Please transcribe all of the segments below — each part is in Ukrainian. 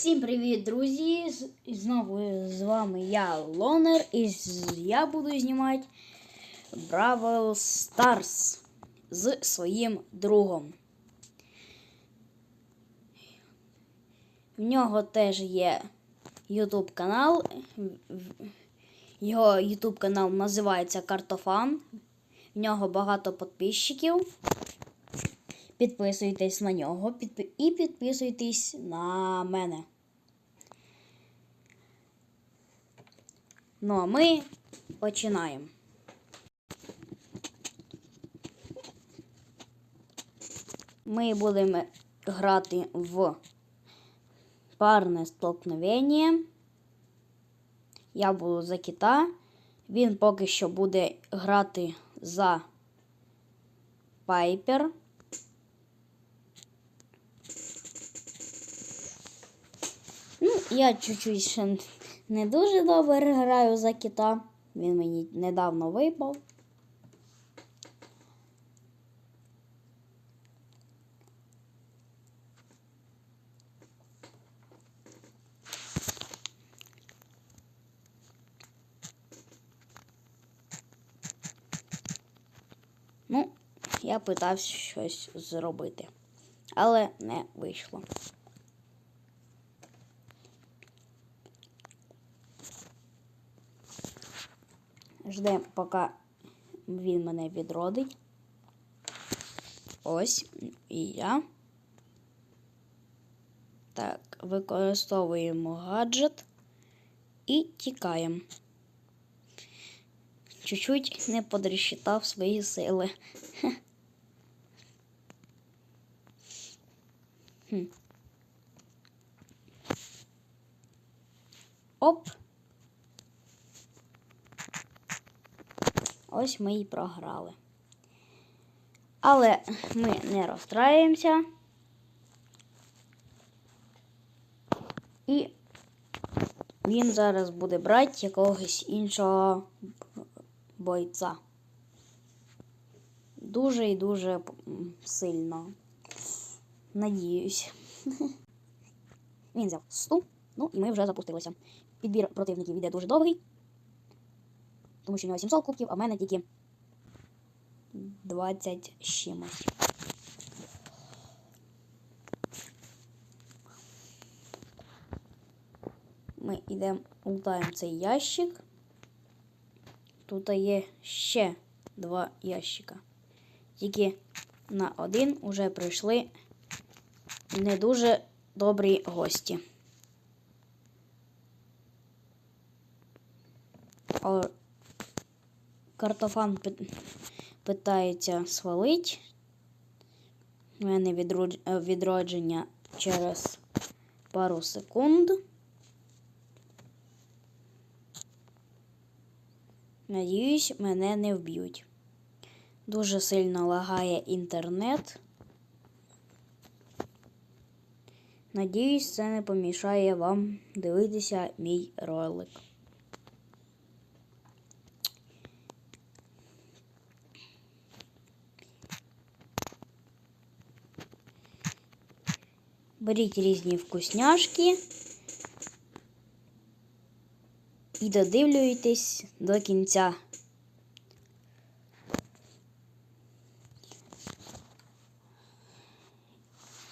Всім привіт, друзі! І знову з вами я Лонер, і я буду знімати Бравл Старс з своїм другом. В нього теж є YouTube канал. Його YouTube канал називається Картофан. В нього багато підписчиків. Підписуйтесь на нього і підписуйтесь на мене. Ну а ми починаємо. Ми будемо грати в парне столкновення. Я буду за кита. Він поки що буде грати за Пайпер. Я чуть-чуть ще не дуже добре граю за кита. Він мені недавно випав. Ну, я питався щось зробити, але не вийшло. Ждемо, поки він мене відродить. Ось і я. Так, використовуємо гаджет і тікаємо. Чуть-чуть не подрозчитав свої сили. Хм. Оп. Ось ми і програли. Але ми не розстраємося. І він зараз буде брати якогось іншого бойця. Дуже і дуже сильно. Надіюсь. Він взяв сту, ну і ми вже запустилися. Підбір противників іде дуже довгий. Тому що у нього 700 кубків, а в мене тільки 20 з чимось. Ми йдемо, лутаємо цей ящик. Тут є ще два ящика. Тільки на один уже прийшли не дуже добрі гості. О, Картофан питається свалить. У мене відродження через пару секунд. Надіюсь, мене не вб'ють. Дуже сильно лагає інтернет. Надіюсь, це не помішає вам дивитися мій ролик. Беріть різні вкусняшки і додивлюйтесь до кінця.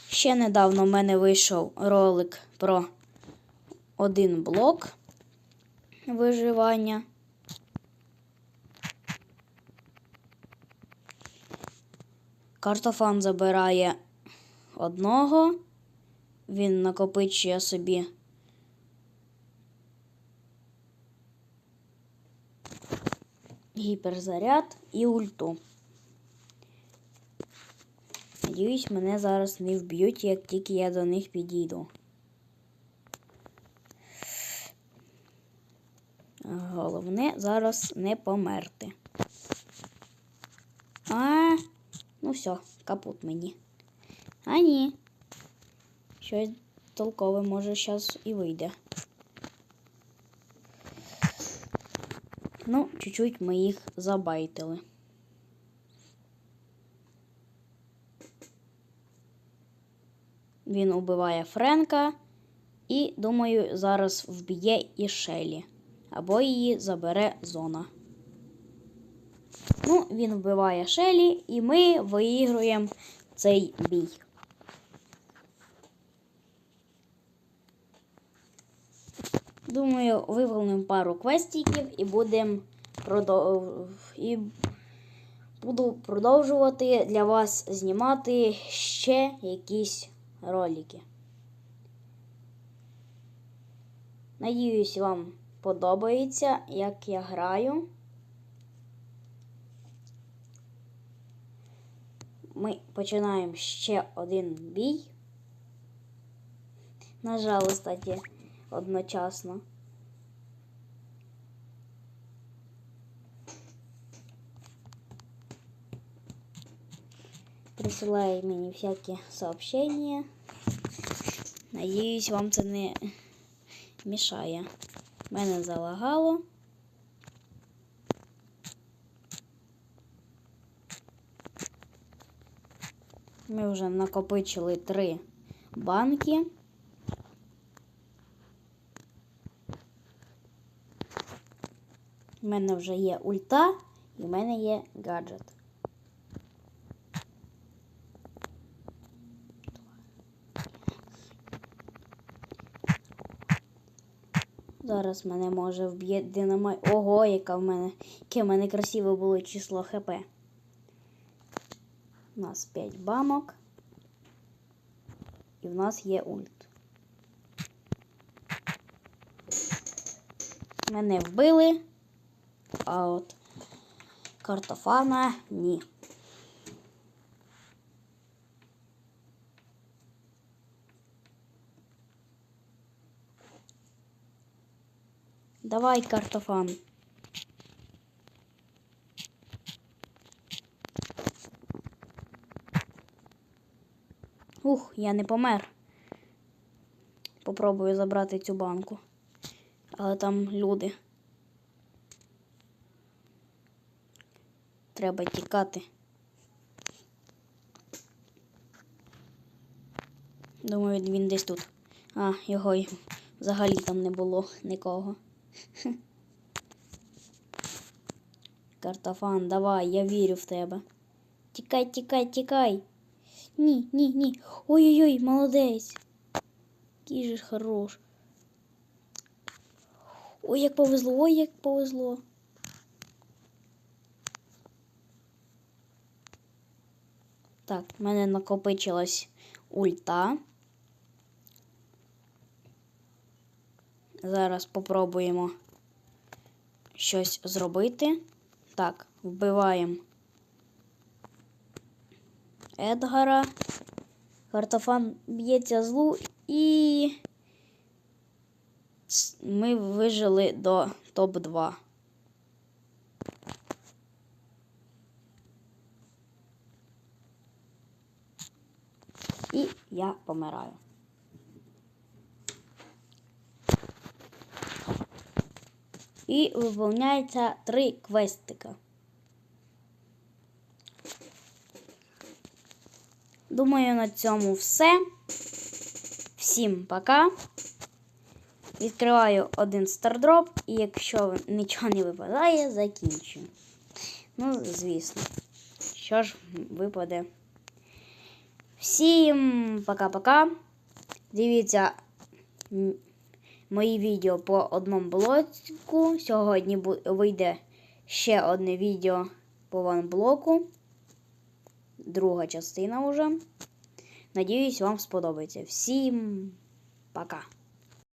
Ще недавно в мене вийшов ролик про один блок виживання. Картофан забирає одного, він накопичує собі гіперзаряд і ульту. Надіюсь, мене зараз не вб'ють, як тільки я до них підійду. Головне зараз не померти. А, ну все, капут мені. А ні. Щось толкове може зараз і вийде. Ну, чуть-чуть ми їх забайтили. Він убиває Френка. І думаю, зараз вб'є і Шелі. Або її забере зона. Ну, він вбиває Шелі, і ми виігруємо цей бій. Думаю, виповнимо пару квестиків і будемо продов... і буду продовжувати для вас знімати ще якісь ролики. Надіюсь, вам подобається, як я граю. Ми починаємо ще один бій. На жаль, кстати, одночасно. Присилає мені всякі сообщения. Надіюсь, вам це не мішає. Мене залагало. Ми вже накопичили три банки. У мене вже є ульта і в мене є гаджет. Зараз мене може вб'є динамайт. Ого, яка в мене, яке в мене красиве було число ХП. У нас 5 бамок. І в нас є ульт. Мене вбили, а от картофана ні. Давай, картофан. Ух, я не помер. Попробую забрати цю банку. Але там люди. Треба тікати. Думаю, він десь тут. А, його взагалі там не було нікого. Картофан, давай, я вірю в тебе. Тікай, тікай, тікай. Ні, ні, ні. Ой-ой-ой, молодець. Який же хорош. Ой, як повезло, ой, як повезло. Так, в мене накопичилась ульта. Зараз попробуємо щось зробити. Так, вбиваємо Едгара. Картофан б'ється з лу і ми вижили до топ-2. І я помираю. І виповняється три квестика. Думаю, на цьому все. Всім пока. Відкриваю один стардроп, і якщо нічого не випадає, закінчую. Ну, звісно. Що ж випаде? Всім пока-пока. Дивіться мої відео по одному блоку. Сьогодні вийде ще одне відео по ванблоку. Друга частина вже. Надіюсь, вам сподобається. Всім пока!